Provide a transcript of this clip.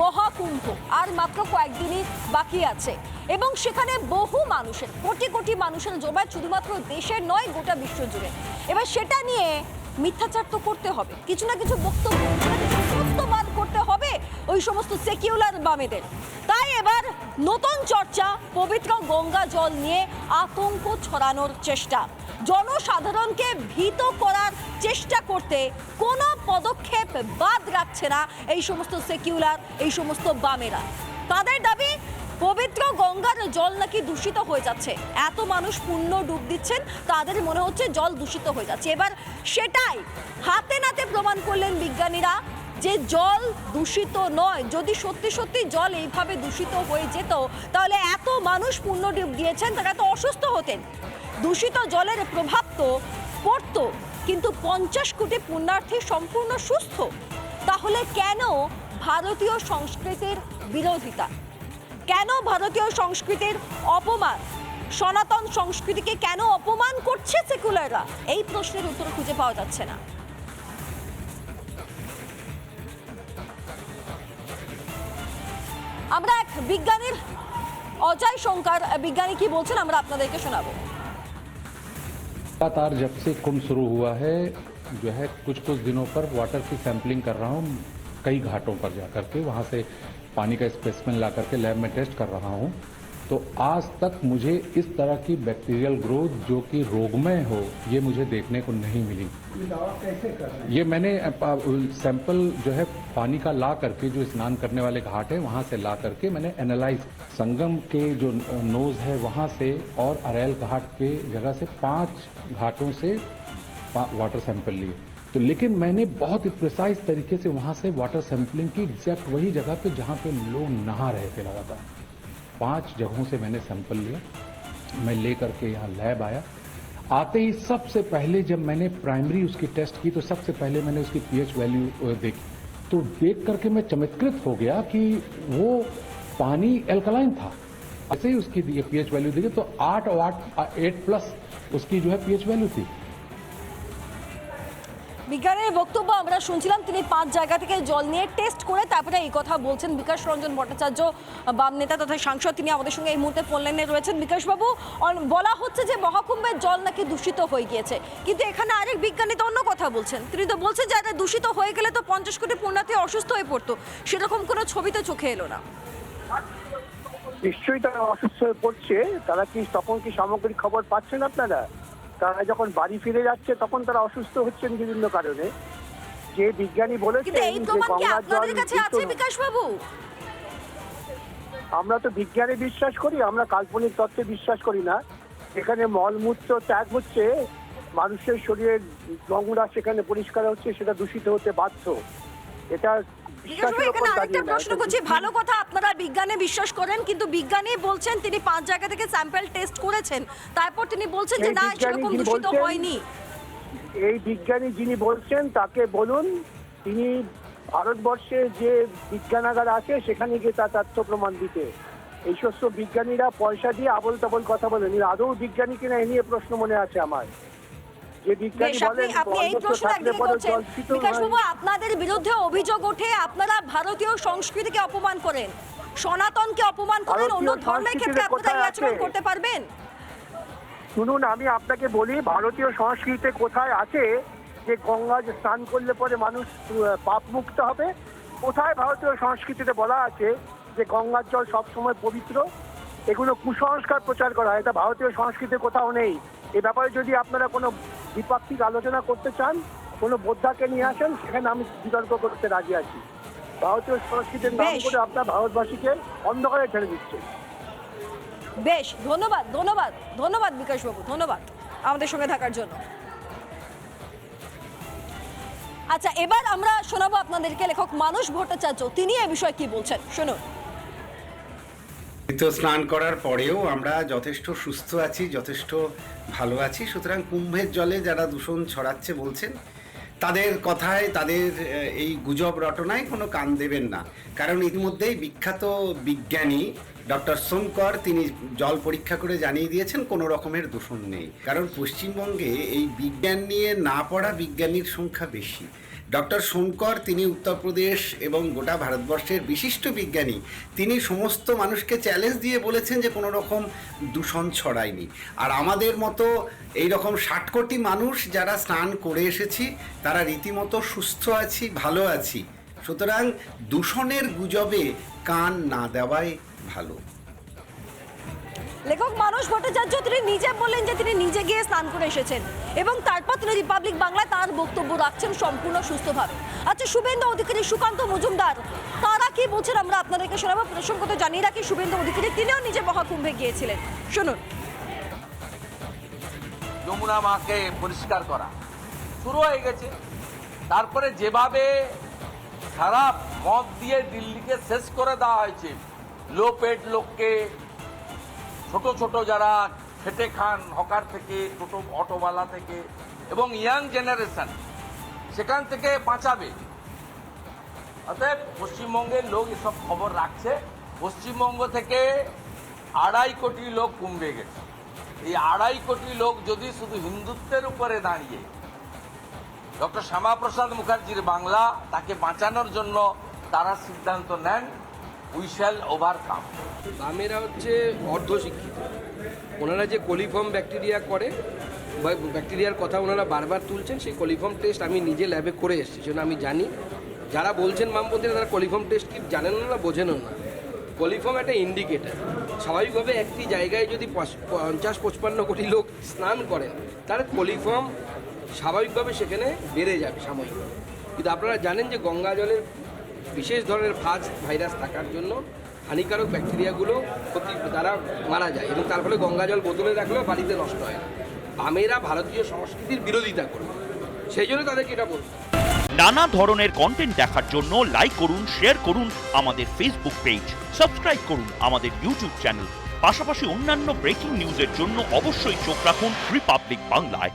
মহাকুম্ভ। আর মাত্র কয়েকদিনই বাকি আছে। এবং সেখানে বহু মানুষের, কোটি কোটি মানুষের জমায় শুধুমাত্র দেশের নয়, গোটা বিশ্ব জুড়ে। এবার সেটা নিয়ে মিথ্যাচার তো করতে হবে। কিছু না কিছু বক্তব্য করতে হবে ওই সমস্ত সেকিউলার বামেদের। তাই এবার নতুন চর্চা, পবিত্র গঙ্গা জল নিয়ে আতঙ্ক ছড়ানোর চেষ্টা। জনসাধারণকে ভীত করার চেষ্টা করতে কোনো পদক্ষেপ বাদ রাখছে না এই সমস্ত সেকিউলার, এই সমস্ত বামেরা। তাদের দাবি, পবিত্র গঙ্গার জল নাকি দূষিত হয়ে যাচ্ছে। এত মানুষ পুণ্য ডুব দিচ্ছেন, তাদের মনে হচ্ছে জল দূষিত হয়ে যাচ্ছে। এবার সেটাই হাতে নাতে প্রমাণ করলেন বিজ্ঞানীরা যে জল দূষিত নয়। যদি সত্যি সত্যি জল এইভাবে দূষিত হয়ে যেত, তাহলে এত মানুষ পুণ্য ডুব দিয়েছেন, তারা তো অসুস্থ হতেন। দূষিত জলের প্রভাব তো পড়তো, কিন্তু পঞ্চাশ কোটি পুণ্যার্থী সম্পূর্ণ সুস্থ। তাহলে কেন ভারতীয় সংস্কৃতির বিরোধিতা? কেন ভারতীয় সংস্কৃতির অপমান? সনাতন সংস্কৃতিকে কেন অপমান করছে সেকুলাররা? এই প্রশ্নের উত্তর খুঁজে পাওয়া যাচ্ছে না। আমরা এক বিজ্ঞানীর অজয় শঙ্কর, বিজ্ঞানী কি বলছেন আমরা আপনাদেরকে শোনাবো। लगातार जब से कुंभ शुरू हुआ है, जो है, कुछ कुछ दिनों पर वाटर की सैंपलिंग कर रहा हूँ, कई घाटों पर जाकर के वहाँ से पानी का स्पेसमेंट ला करके लैब में टेस्ट कर रहा हूँ। तो आज तक मुझे इस तरह की बैक्टीरियल ग्रोथ जो कि रोगमय हो ये मुझे देखने को नहीं मिली। कैसे ये मैंने सैंपल जो है पानी का ला करके जो स्नान करने वाले घाट है वहाँ से ला करके मैंने एनालाइज संगम के जो नोज़ है वहाँ से और अरेल घाट के जगह से पाँच घाटों से वाटर सैंपल लिए। तो लेकिन मैंने बहुत ही प्रिसाइज तरीके से वहाँ से वाटर सैंपलिंग की एग्जैक्ट वही जगह पे जहाँ पे लोग नहा रहे थे लगातार। पाँच जगहों से मैंने सैंपल लिया। मैं लेकर के यहाँ लैब आया। आते ही सबसे पहले जब मैंने प्राइमरी उसकी टेस्ट की तो सबसे पहले मैंने उसकी पीएच वैल्यू देखी। तो देख करके मैं चमत्कृत हो गया कि वो पानी एल्कलाइन था। ऐसे ही उसकी पीएच वैल्यू देखी तो आठ और आठ, एट प्लस उसकी जो है पीएच वैल्यू थी। বিজ্ঞানের বক্তব্য আমরা শুনছিলাম, তিনি পাঁচ জায়গা থেকে জল নিয়ে টেস্ট করে তারপরে এই কথা বলছেন বিকাশ রঞ্জন ভট্টাচার্য বাম নেতা তথা সাংসদ। তিনি আমাদের সঙ্গে এই মুহূর্তে ফোন লাইনে রয়েছেন। বিকাশবাবু বলা হচ্ছে যে মহাকুম্ভের জল নাকি দূষিত হয়ে গিয়েছে। কিন্তু এখানে আরেক বিজ্ঞানী তো অন্য কথা বলছেন। তিনি তো বলছেন যে দূষিত হয়ে গেলে তো পঞ্চাশ কোটি পুণ্যার্থী অসুস্থ হয়ে পড়তো। সেরকম কোনো ছবি তো চোখে এলো না। নিশ্চয়ই তারা অসুস্থ হয়ে পড়ছে। তারা কি তখন কি সামগ্রিক খবর পাচ্ছেন আপনারা? তারা যখন বাড়ি ফিরে যাচ্ছে তখন তারা অসুস্থ হচ্ছেন বিভিন্ন কারণে। যে বিজ্ঞানী বলেছেন যে গঙ্গার জল আমরা তো বিজ্ঞানে বিশ্বাস করি আমরা কাল্পনিক তত্ত্বে বিশ্বাস করি না। এখানে মলমূত্র ত্যাগ হচ্ছে মানুষের শরীরের নোংরা সেখানে পরিষ্কার হচ্ছে সেটা দূষিত হতে বাধ্য। এটা এখানে উপর আরেকটা দাঁড়িয়ে না, প্রশ্ন এটা করছি। ভালো কথা আপনারা বিজ্ঞানে বিশ্বাস করেন কিন্তু বিজ্ঞানী বলছেন তিনি পাঁচ জায়গা থেকে স্যাম্পল টেস্ট করেছেন। তারপর তিনি বলছেন যে না সেরকম দূষিত হয়নি। এই বিজ্ঞানী যিনি বলছেন তাকে বলুন তিনি ভারতবর্ষে যে বিজ্ঞানাগার আছে সেখানে গিয়ে তার তথ্য প্রমাণ দিতে। এই সমস্ত বিজ্ঞানীরা পয়সা দিয়ে আবল তাবল কথা বলেন। আদৌ বিজ্ঞানী কিনা এ নিয়ে প্রশ্ন মনে আছে আমার? আপনাদের বিরুদ্ধে অভিযোগ ওঠে আপনারা ভারতীয় সংস্কৃতিকে অপমান করেন। সনাতনকে অপমান করেন অন্য ধর্মের ক্ষেত্রে আপনারা আচরণ করতে পারবেন? শুনুন আমি আপনাকে বলি ভারতীয় সংস্কৃতিতে কোথায় আছে যে গঙ্গা যে স্নান করলে পরে মানুষ পাপ মুক্ত হবে? কোথায় ভারতীয় সংস্কৃতিতে বলা আছে যে গঙ্গার জল সবসময় পবিত্র? এগুলো কুসংস্কার প্রচার করা হয়। এটা ভারতীয় সংস্কৃতিতে কোথাও নেই। এ ব্যাপারে যদি আপনারা কোনো দ্বিপাক্ষিক আলোচনা করতে চান কোনো বোদ্ধাকে নিয়ে আসেন সেখানে আমি বিতর্ক করতে রাজি আছি। ভারতীয় সংস্কৃতির নাম করে আপনার ভারতবাসীকে অন্ধকারে ছেড়ে দিচ্ছে। বেশ ধন্যবাদ ধন্যবাদ ধন্যবাদ বিকাশবাবু ধন্যবাদ আমাদের সঙ্গে থাকার জন্য। আচ্ছা এবার আমরা শোনাবো আপনাদেরকে লেখক মানুষ ভট্টাচার্য তিনি এ বিষয়ে কি বলছেন? শুনুন। তো স্নান করার পরেও আমরা যথেষ্ট সুস্থ আছি, যথেষ্ট ভালো আছি। সুতরাং কুম্ভের জলে যারা দূষণ ছড়াচ্ছে বলছেন, তাদের কথায়, তাদের এই গুজব রটনায় কোনো কান দেবেন না। কারণ ইতিমধ্যেই বিখ্যাত বিজ্ঞানী ডক্টর সোমকর, তিনি জল পরীক্ষা করে জানিয়ে দিয়েছেন, কোনো রকমের দূষণ নেই। কারণ পশ্চিমবঙ্গে এই বিজ্ঞান নিয়ে না পড়া বিজ্ঞানীর সংখ্যা বেশি। ডক্টর শঙ্কর তিনি উত্তরপ্রদেশ এবং গোটা ভারতবর্ষের বিশিষ্ট বিজ্ঞানী, তিনি সমস্ত মানুষকে চ্যালেঞ্জ দিয়ে বলেছেন যে কোনো রকম দূষণ ছড়ায়নি। আর আমাদের মতো এই রকম ষাট কোটি মানুষ যারা স্নান করে এসেছি, তারা রীতিমতো সুস্থ আছি, ভালো আছি। সুতরাং দূষণের গুজবে কান না দেওয়াই ভালো। লেখক মানস ভট্টাচার্য তিনি নিজে বললেন যে তিনি নিজে গিয়ে স্নান করে এসেছেন এবং তারপর তিনি রিপাবলিক বাংলায় তার বক্তব্য রাখছেন সম্পূর্ণ সুস্থভাবে। আচ্ছা শুভেন্দু অধিকারী সুকান্ত মজুমদার, তারা কি বলছেন আমরা আপনাদেরকে শোনাবো। প্রসঙ্গত জানিয়ে রাখি, শুভেন্দু অধিকারী, তিনিও নিজে মহাকুম্ভে গিয়েছিলেন। শুনুন। যমুনা মাকে পরিষ্কার করা। শুরু হয়ে গেছে। তারপরে যেভাবে সারা মদ দিয়ে দিল্লিকে শেষ করে দেওয়া হয়েছে লো পেড লোককে ছোট ছোট যারা খেটে খান, হকার থেকে টোটো অটোওয়ালা থেকে এবং ইয়াং জেনারেশন, সেখান থেকে বাঁচাবে। অতএব পশ্চিমবঙ্গের লোক এসব খবর রাখছে। পশ্চিমবঙ্গ থেকে আড়াই কোটি লোক কুম্ভে গেছে। এই আড়াই কোটি লোক যদি শুধু হিন্দুত্বের উপরে দাঁড়িয়ে, ডক্টর শ্যামাপ্রসাদ মুখার্জির বাংলা তাকে বাঁচানোর জন্য তারা সিদ্ধান্ত নেন। উই শ্যাল ওভারকাম বামেরা হচ্ছে অর্ধশিক্ষিত। ওনারা যে কলিফর্ম ব্যাকটেরিয়া করে ব্যাকটেরিয়ার কথা ওনারা বারবার তুলছেন, সেই কলিফর্ম টেস্ট আমি নিজে ল্যাবে করে এসেছি, সেজন্য আমি জানি। যারা বলছেন বামপন্থীরা, তারা কলিফর্ম টেস্ট কি জানেন না, বোঝেনও না। কলিফর্ম একটা ইন্ডিকেটার স্বাভাবিকভাবে একটি জায়গায় যদি পঞ্চাশ, পঁচপান্ন কোটি লোক স্নান করেন তার কলিফর্ম স্বাভাবিকভাবে সেখানে বেড়ে যাবে সাময়িকভাবে কিন্তু আপনারা জানেন যে গঙ্গা জলের বিশেষ ধরনের ফাজ ভাইরাস থাকার জন্য হানিকারক ব্যাকটেরিয়াগুলো ক্ষতি তারা মারা যায় এবং তার ফলে গঙ্গা জল বোতলে রাখলেও বাড়িতে নষ্ট হয় বামেরা ভারতীয় সংস্কৃতির বিরোধিতা করবে সেই জন্য তাদেরকে এটা বলব নানা ধরনের কন্টেন্ট দেখার জন্য লাইক করুন শেয়ার করুন আমাদের ফেসবুক পেজ সাবস্ক্রাইব করুন আমাদের ইউটিউব চ্যানেল পাশাপাশি অন্যান্য ব্রেকিং নিউজের জন্য অবশ্যই চোখ রাখুন রিপাবলিক বাংলায়